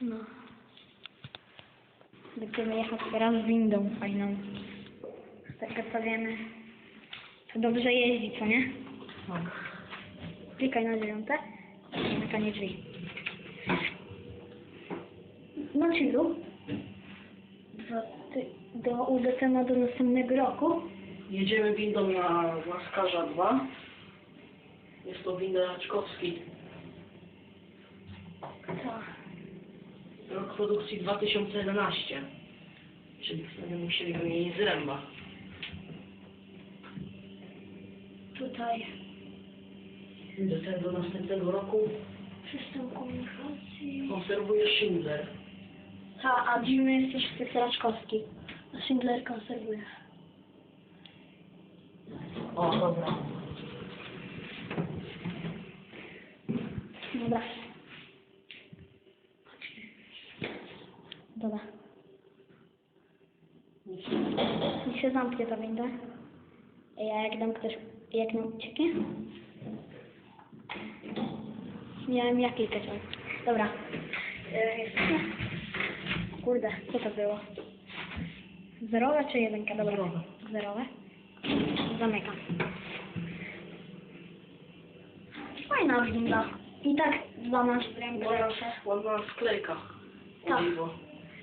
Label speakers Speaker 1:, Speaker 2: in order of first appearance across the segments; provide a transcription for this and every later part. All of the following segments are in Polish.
Speaker 1: No. Będziemy jechać teraz windą fajną. Tak to wiemy. To dobrze jeździ, co nie?
Speaker 2: No.
Speaker 1: Klikaj na dziewiąte. Zamykanie drzwi. No chillu. Do, do UDTM do następnego roku.
Speaker 2: Jedziemy windą na Łaskarza 2. Jest to winda Raczkowski.
Speaker 1: Co?
Speaker 2: Rok produkcji 2011. Czyli będziemy musieli wymienić zręba.
Speaker 1: Tutaj
Speaker 2: Do tego następnego roku
Speaker 1: system komunikacji.
Speaker 2: konserwuje Schindler.
Speaker 1: A, a dziwny jest też jest Raczkowski. A Schindler konserwuje.
Speaker 2: O, dobra.
Speaker 1: Dobra. Dobra. Niech się zamknie ta winda. Ja jak dam ktoś, jak nam ucieknie? Miałem ja klikać. oj. Dobra. E. Kurde, co to było? Zerowe czy jedynka? Dobra.
Speaker 2: Zerowe.
Speaker 1: Zerowe. Zamykam. Fajna winda. I tak dla nas zręby lepsze.
Speaker 2: Ładna sklejka.
Speaker 1: Tak.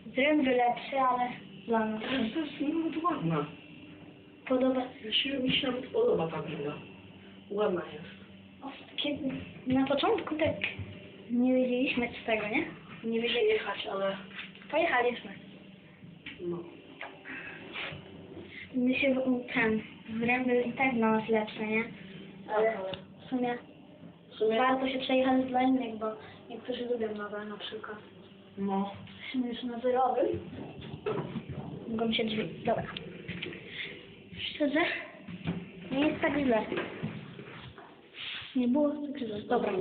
Speaker 1: Zręby lepsze, ale dla nas.
Speaker 2: Ale to jest nawet ładna.
Speaker 1: Podoba
Speaker 2: Mi się, mi się nawet podoba ta winda. Ładna jest.
Speaker 1: o, kiedy Na początku tak nie wiedzieliśmy z tego, nie? Nie wiedzieli.
Speaker 2: jechać, ale
Speaker 1: Pojechaliśmy.
Speaker 2: no.
Speaker 1: My się ten zręby i tak dla nas lepsze, nie? Ale
Speaker 2: Tak, ale
Speaker 1: w sumie
Speaker 2: w sumie
Speaker 1: warto się przejechać dla innych, bo niektórzy lubią nowe na przykład.
Speaker 2: No.
Speaker 1: Jesteśmy już na zerowym. Mogą się drzwi. Dobra. Szczerze? Nie jest tak źle. Nie było tak źle. Dobra.